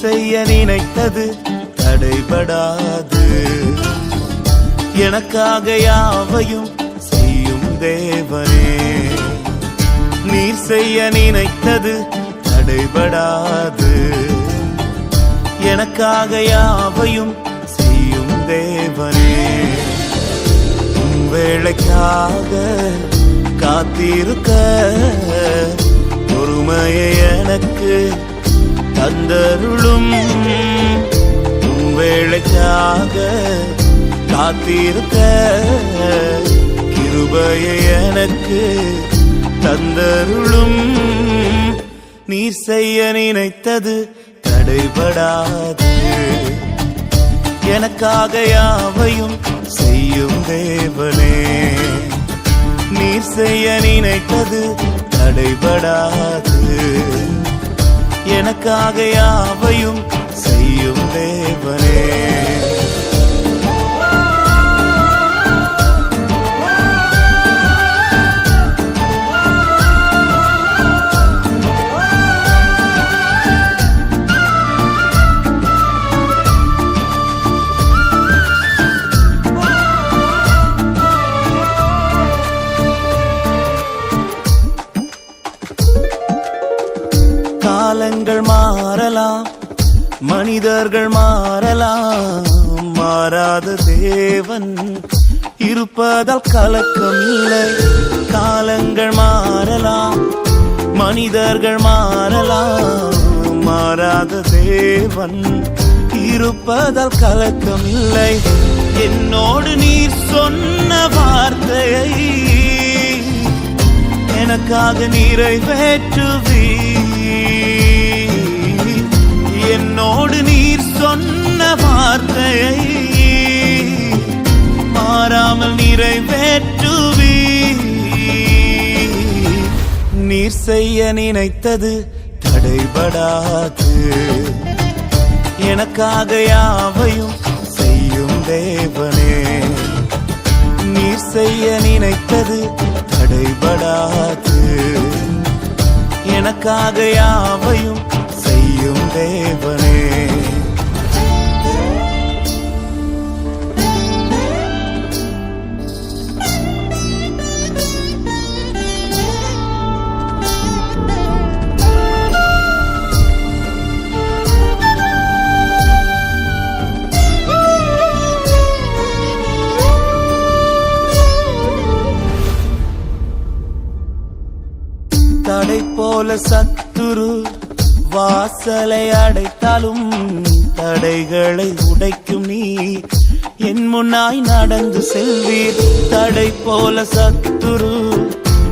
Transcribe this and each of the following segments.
செய்ய நினைத்தது தடைபடாது. எனக்காக யாவையும் செய்யும் தேவனே. நீர் செய்ய நினைத்தது தடைபடாது. எனக்காக யாவையும் செய்யும் தேவனே. உம் வேளைக்காக காத்திருக்க பொறுமையை எனக்கு தந்தருளும். வேளைக்காக காத்திருக்க கிருபையை எனக்கு தந்தருளும். நீர் செய்ய நினைத்தது தடைபடாது. எனக்காக யாவையும் செய்யும் தேவனே. நீர் செய்ய நினைத்தது தடைபடாது. எனக்காக யாவையும் செய்யும் தேவனே. காலங்கள் மாறலாம் மனிதர்கள் மாறலாம். மாறாத தேவன் இருப்பதால் கலக்கம் இல்லை. காலங்கள் மாறலாம் மனிதர்கள் மாறலாம். மாறாத தேவன் இருப்பதால் கலக்கம் இல்லை. என்னோடு நீர் சொன்ன வார்த்தையை எனக்காக நிறைவேற்றுவீ நிறைவேற்றுவி நீர் செய்ய நினைத்தது தடைபடாது. எனக்காக யாவையும் செய்யும் தேவனே. நீர் செய்ய நினைத்தது தடைபடாது. எனக்காக யாவையும் சத்துரு வாசலை அடைத்தாலும் தடைகளை உடைக்கும் நீ என் முன்னாய் நடந்து செல்வீர். தடை போல சத்துரு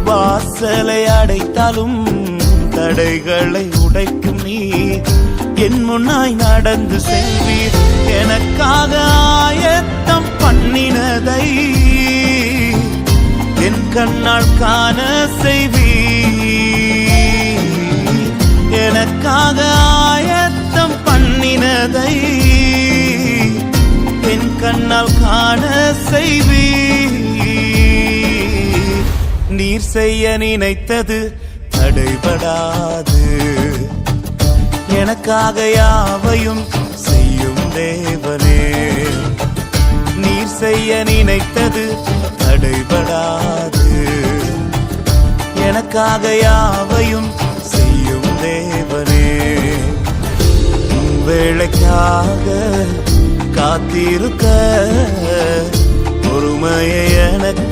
வாசலை அடைத்தாலும் தடைகளை உடைக்கும் நீ என் முன்னாய் நடந்து செல்வீர். எனக்காக ஆயத்தம் பண்ணினதை என் கண்ணால் காண செய்வீர். செய்வீ நீர் செய்ய நினைத்தது தடைபடாது. எனக்காக யாவையும் செய்யும் தேவனே. நீர் செய்ய நினைத்தது தடைபடாது. எனக்காக யாவையும் செய்யும் தேவனே. வேளைக்காக காத்திருக்க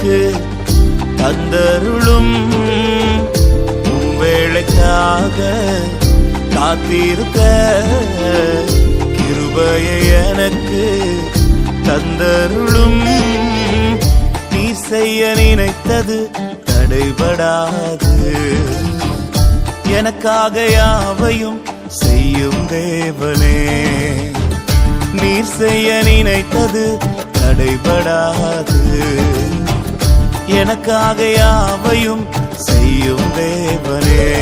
எனக்கு தந்தருளும். உம் வேளைக்காக காத்திருக்க கிருபையை எனக்கு தந்தருளும். நீ செய்ய நினைத்தது தடைபடாது. எனக்காக யாவையும் செய்யும் தேவனே. நீர் செய்ய நினைத்தது தடைபடாது. எனக்காக யாவையும் செய்யும் தேவனே.